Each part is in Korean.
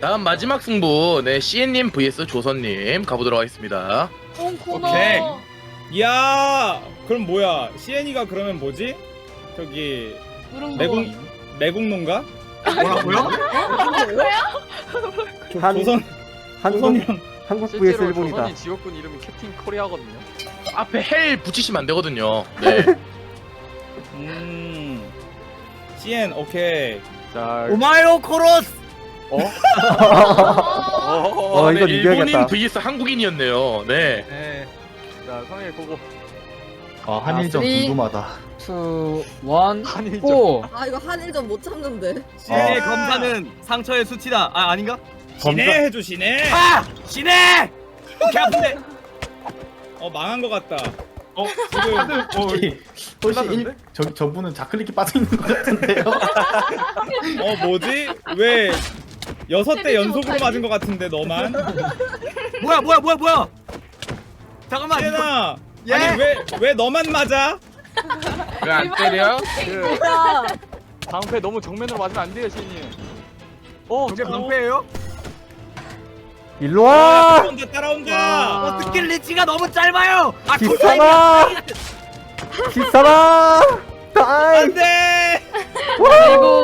다음 마지막 승부 네 CN님 vs 조선님 가보도록 하겠습니다. 오케이. 야 그럼 뭐야 CN이가 그러면 뭐지? 저기. 매국 매국노인가? 뭐라고요? 조, 한- 조선 한국 조선이랑 한국 vs 실제로 일본이다. 조선이 지역군 이름이 캡틴 코리아거든요. 앞에 헬 붙이시면 안 되거든요. 네. 음 CN 오케이 자, 오마요 코로스. 어? 어, 어, 네, 이건 일본인 이겨야겠다. vs 한국인이었네요. 네. 네. 자, 성일 고고. 아 한일전 쓰리. 궁금하다. 투, 원, 한일전. 고! 아 이거 한일전 못 참는데. 신의 아. 검사는 상처의 수치다. 아 아닌가? 시네 해주시네 아 신의. 개 아픈데. 어 망한 것 같다 어 지금 어 혹시 혹시 일, 저 저분은 자클릭이 빠져 있는 것 같은데요? 어 뭐지? 왜 여섯 대 연속으로? 맞은 것 같은데 너만? 뭐야 뭐야 뭐야 뭐야. 잠깐만. 이거- 시엔아 예? 아니 왜 왜 너만 맞아? 왜 안 때려? 그 야, 방패 너무 정면으로 맞으면 안 돼요, 시인님. 어, 저- 방패예요? 일로 아, 와! 따라온다 따라온다 어 스킬 리치가 너무 짧아요. 아 기사나! 기사나!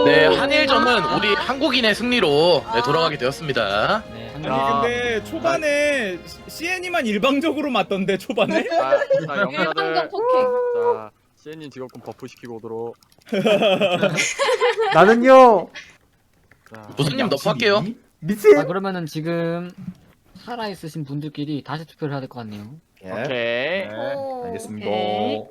네, 한일전은 우리 한국인의 승리로 네, 돌아가게 되었습니다. 네, 아니 한 근데 초반에 CN이만 일방적으로 맞던데 초반에? 자, 자, 일방적. 폭행. 자, 시인님 직업군 버프 시키고 오도록. 나는요! 자, 조선님 너프 할게요. 미친! 아, 그러면은 지금 살아 있으신 분들끼리 다시 투표를 해야 될 것 같네요. 예. 오케이. 어, 알겠습니다. 오케이.